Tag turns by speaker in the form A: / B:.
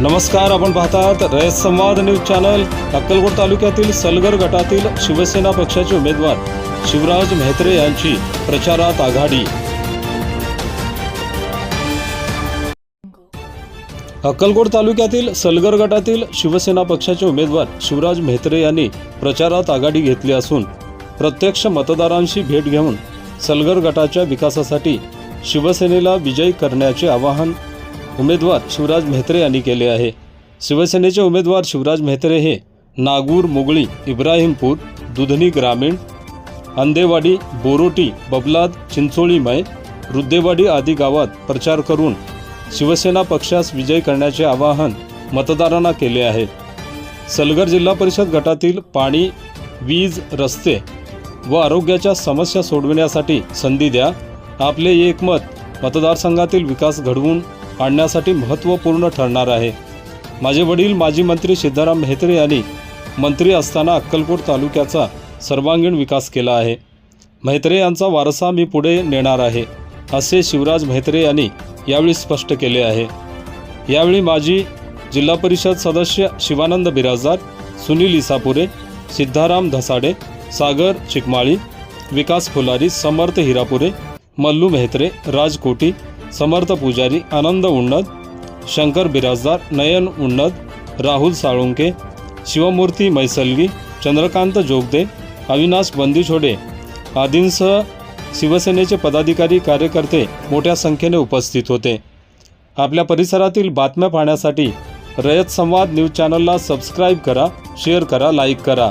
A: नमस्कार आपण पाहतात रयत संवाद न्यूज चॅनल अक्कलकोट तालुक्यातील सलगर गटातील शिवसेना पक्षाचे उमेदवार शिवराज म्हेत्रे यांची प्रचारात आघाडी. अक्कलकोट तालुक्यातील सलगर गटातील शिवसेना पक्षाचे उमेदवार शिवराज म्हेत्रे यांनी प्रचारात आघाडी घेतली असून प्रत्यक्ष मतदारांशी भेट घेऊन सलगर गटाच्या विकासासाठी शिवसेनेला विजयी करण्याचे आवाहन उमेदवार शिवराज म्हेत्रे यांनी केले आहे. शिवसेनेचे उमेदवार शिवराज म्हेत्रे हे नागूर मुगळी इब्राहिमपूर दुधनी ग्रामीण अंदेवाडी बोरोटी बबलाद चिंचोळीमय रुद्देवाडी आदी गावात प्रचार करून शिवसेना पक्षास विजय करण्याचे आवाहन मतदारांना केले आहे. सलगर जिल्हा परिषद गटातील पाणी वीज रस्ते व आरोग्याच्या समस्या सोडविण्यासाठी संधी द्या. आपले एकमत मतदारसंघातील विकास घडवून आणण्यासाठी महत्त्वपूर्ण ठरणार आहे. माझे वडील माजी मंत्री सिद्धाराम म्हेत्रे यांनी मंत्री असताना अक्कलकोट तालुक्याचा सर्वांगीण विकास केला आहे. म्हेत्रे यांचा वारसा मी पुढे नेणार आहे असे शिवराज म्हेत्रे यांनी यावेळी स्पष्ट केले आहे. यावेळी माजी जिल्हा परिषद सदस्य शिवानंद बिराजदार सुनील इसापुरे सिद्धाराम धसाडे सागर चिकमाळी विकास फुलारी समर्थ हिरापुरे मल्लू मेहत्रे राजकोटी समर्थ पुजारी आनंद उन्नद शंकर बिराजदार नयन उन्नद राहुल साळुंके शिवमूर्ती मैसलगी चंद्रकांत जोगदे अविनाश बंदिछोडे आदींसह शिवसेनेचे पदाधिकारी कार्यकर्ते मोठ्या संख्येने उपस्थित होते. आपल्या परिसरातील बातम्या पाहण्यासाठी रयत संवाद न्यूज चॅनलला सबस्क्राईब करा शेअर करा लाईक करा.